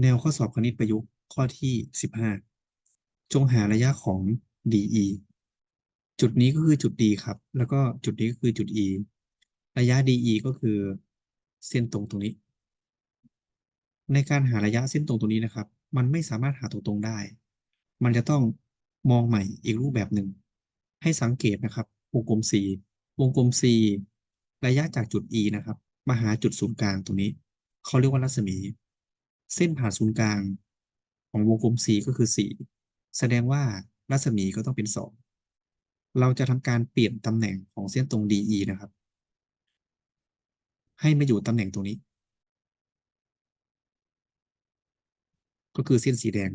แนวข้อสอบคณิตประยุกต์ข้อที่สิบห้าจงหาระยะของ DE จุดนี้ก็คือจุด D ครับ แล้วก็จุดนี้ก็คือจุด E ระยะ DE ก็คือเส้นตรงตรงนี้ ในการหาระยะเส้นตรงตรงนี้นะครับ มันไม่สามารถหาตรงๆได้ มันจะต้องมองใหม่อีกรูปแบบหนึ่ง ให้สังเกตนะครับ วงกลม C วงกลม C ระยะจากจุด E นะครับ มาหาจุดศูนย์กลางตรงนี้ เขาเรียกว่ารัศมี เส้นผ่าศูนย์กลางของวงกลม C ก็คือ 4 แสดงว่ารัศมีก็ต้องเป็น 2 เราจะทำการเปลี่ยนตำแหน่งของเส้นตรง DE นะครับ ให้มาอยู่ตำแหน่งตรงนี้ ก็คือเส้นสีแดง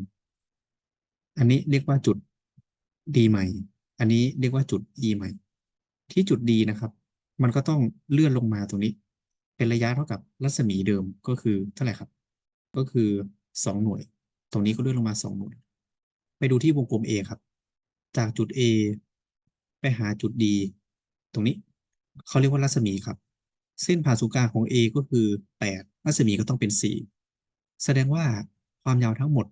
อันนี้เรียกว่าจุด D ใหม่ อันนี้เรียกว่าจุด E ใหม่ ที่จุด D นะครับ มันก็ต้องเลื่อนลงมาตรงนี้ เป็นระยะเท่ากับรัศมีเดิมก็คือเท่าไหร่ครับ ก็คือสองหน่วย ตรงนี้ก็เลื่อนลงมาสองหน่วย ไปดูที่วงกลม A ครับ จากจุด A ไปหาจุด D ตรงนี้เขาเรียกว่ารัศมีครับ เส้นผ่านศูนย์กลางของ A ก็คือแปดรัศมีก็ต้องเป็นสี่แสดงว่าความยาวทั้งหมด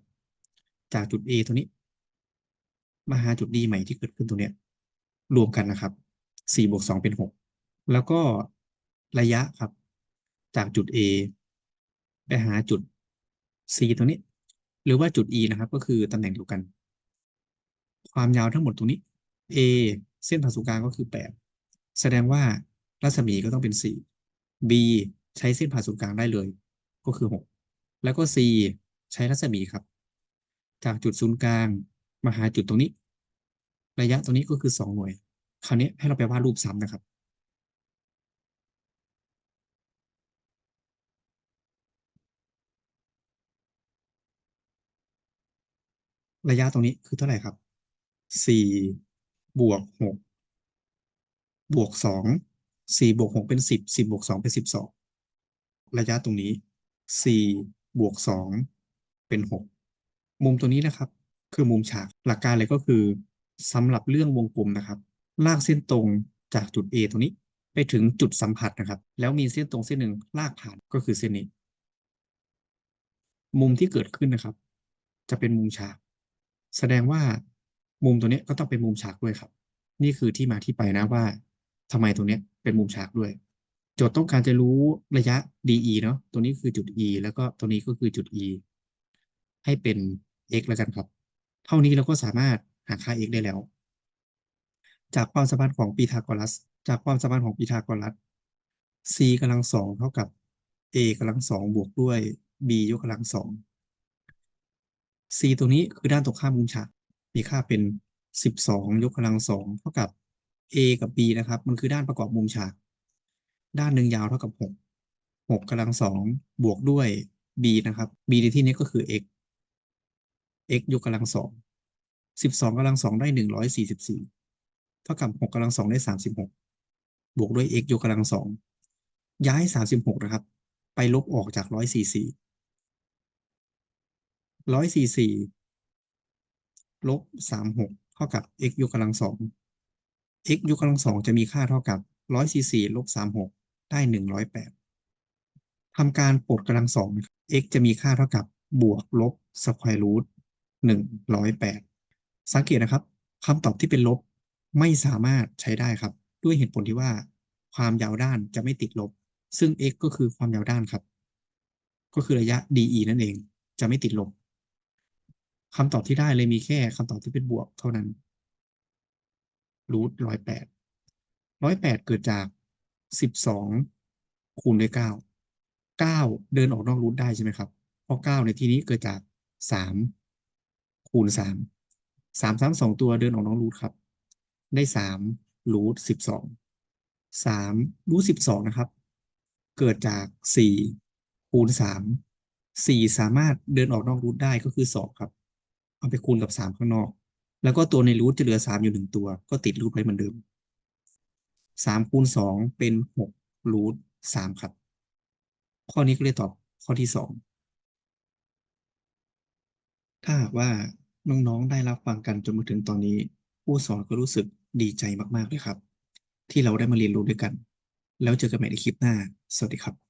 จากจุด A ตรงนี้ มาหาจุด D ใหม่ที่เกิดขึ้นตรงเนี้ยรวมกันนะครับสี่บวกสองเป็นหกแล้วก็ระยะครับ จากจุด A ไปหาจุด C ตรงนี้ หรือว่าจุด E นะครับ ก็คือตำแหน่งเดียวกัน ความยาวทั้งหมดตรงนี้ A เส้นผ่าศูนย์กลางก็คือ 8 แสดงว่ารัศมีก็ต้องเป็น 4 B ใช้เส้นผ่าศูนย์กลางได้เลย ก็คือ 6 แล้วก็ C ใช้รัศมีครับ จากจุดศูนย์กลางมาหาจุดตรงนี้ ระยะตรงนี้ก็คือ 2 หน่วย คราวนี้ให้เราไปวาดรูปซ้ำนะครับ ระยะตรงนี้คือเท่าไหร่ครับสี่บวกหกบวกสองสี่บวกหกเป็นสิบสิบบวกสองเป็นสิบสองระยะตรงนี้สี่บวกสองเป็นหกมุมตัวนี้นะครับ คือมุมฉากหลักการเลยก็คือสำหรับเรื่องวงกลมนะครับ ลากเส้นตรงจากจุด A ตรงนี้ไปถึงจุดสัมผัสนะครับ แล้วมีเส้นตรงเส้นหนึ่งลากผ่านก็คือเส้นนี้ มุมที่เกิดขึ้นนะครับ จะเป็นมุมฉาก แสดงว่ามุมตัวเนี้ยก็ต้องเป็นมุมฉากด้วยครับ นี่คือที่มาที่ไปนะว่าทำไมตรงเนี้ยเป็นมุมฉากด้วย โจทย์ต้องการจะรู้ระยะ DE เนาะตัวนี้คือจุด E แล้วก็ตัวนี้ก็คือจุด E ให้เป็น x แล้วกันครับ เท่านี้เราก็สามารถหาค่า x ได้แล้ว จากความสัมพันธ์ของปีทาโกรัส จากความสัมพันธ์ของปีทาโกรัส c กำลังสองเท่ากับ a กำลังสองบวกด้วย b ยกกำลังสอง c ตัวนี้คือด้านตรงข้ามมุมฉากมีค่าเป็น 12 ยกกำลังสองเท่ากับ a กับ b นะครับ มันคือด้านประกอบมุมฉาก ด้านหนึ่งยาวเท่ากับ 6 6กำลังสองบวกด้วย b นะครับ b ในที่นี้ก็คือ x x ยกกำลังสอง12กำลังสองได้ 144 เท่ากับ 6กำลังสองได้ 36 บวกด้วย x ยกกำลังสองย้าย 36 นะครับ ไปลบออกจาก 144 ร้อยสี่สี่ลบสามหกเท่ากับ x ยกกำลังสอง x ยกกำลังสองจะมีค่าเท่ากับร้อยสี่สี่ลบสามหกได้หนึ่งร้อยแปดทำการปลดกำลังสอง x จะมีค่าเท่ากับบวกลบสแควร์รูทหนึ่งร้อยแปดสังเกตนะครับคำตอบที่เป็นลบไม่สามารถใช้ได้ครับ ด้วยเหตุผลที่ว่า ความยาวด้านจะไม่ติดลบ ซึ่ง x ก็คือความยาวด้านครับ ก็คือระยะ DE นั่นเองจะไม่ติดลบ คำตอบที่ได้เลยมีแค่คำตอบที่เป็นบวกเท่านั้นรูทร้อยแปดร้อยแปดเกิดจากสิบสองคูณด้วยเก้าเก้าเดินออกนอกรูทได้ใช่ไหมครับ เพราะเก้าในที่นี้เกิดจากสามคูณสามสามซ้ำสองตัวเดินออกนอกรูทครับ ได้สามรูทสิบสองสามรูทสิบสองนะครับ เกิดจากสี่คูณสามสี่สามารถเดินออกนอกรูทได้ก็คือสองครับ เอาไปคูณกับสามข้างนอก แล้วก็ตัวในรูทจะเหลือสามอยู่หนึ่งตัว ก็ติดรูทไว้เหมือนเดิมสามคูณสองเป็นหกรูทสามครับ ข้อนี้ก็เลยตอบข้อที่สองถ้าหากว่าน้องๆได้รับฟังกันจนมาถึงตอนนี้ ผู้สอนก็รู้สึกดีใจมากๆเลยครับ ที่เราได้มาเรียนรู้ด้วยกัน แล้วเจอกันใหม่ในคลิปหน้า สวัสดีครับ